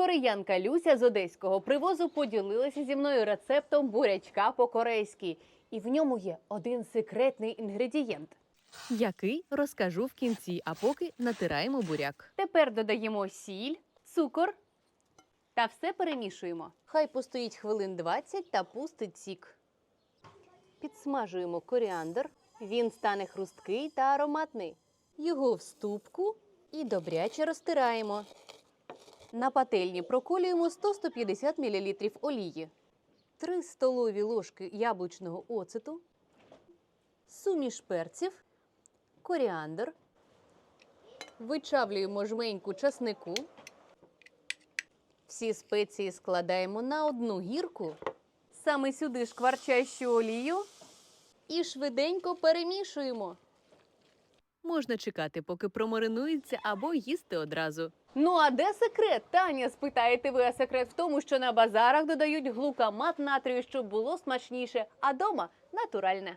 Кореянка Люся з одеського привозу поділилася зі мною рецептом бурячка по-корейськи. І в ньому є один секретний інгредієнт. Який розкажу в кінці, а поки натираємо буряк. Тепер додаємо сіль, цукор та все перемішуємо. Хай постоїть хвилин 20 та пустить сік. Підсмажуємо коріандр. Він стане хрусткий та ароматний. Його в ступку і добряче розтираємо. На пательні проколюємо 100-150 мл олії, 3 столові ложки яблучного оцету, суміш перців, коріандр, Вичавлюємо жменьку часнику. Всі спеції складаємо на одну гірку. Саме сюди шкварчащу олію і швиденько перемішуємо. Можна чекати, поки промаринується, або їсти одразу. Ну а де секрет? Таня, спитаєте ви, а секрет в тому, що на базарах додають глукамат натрію, щоб було смачніше, а дома натуральне.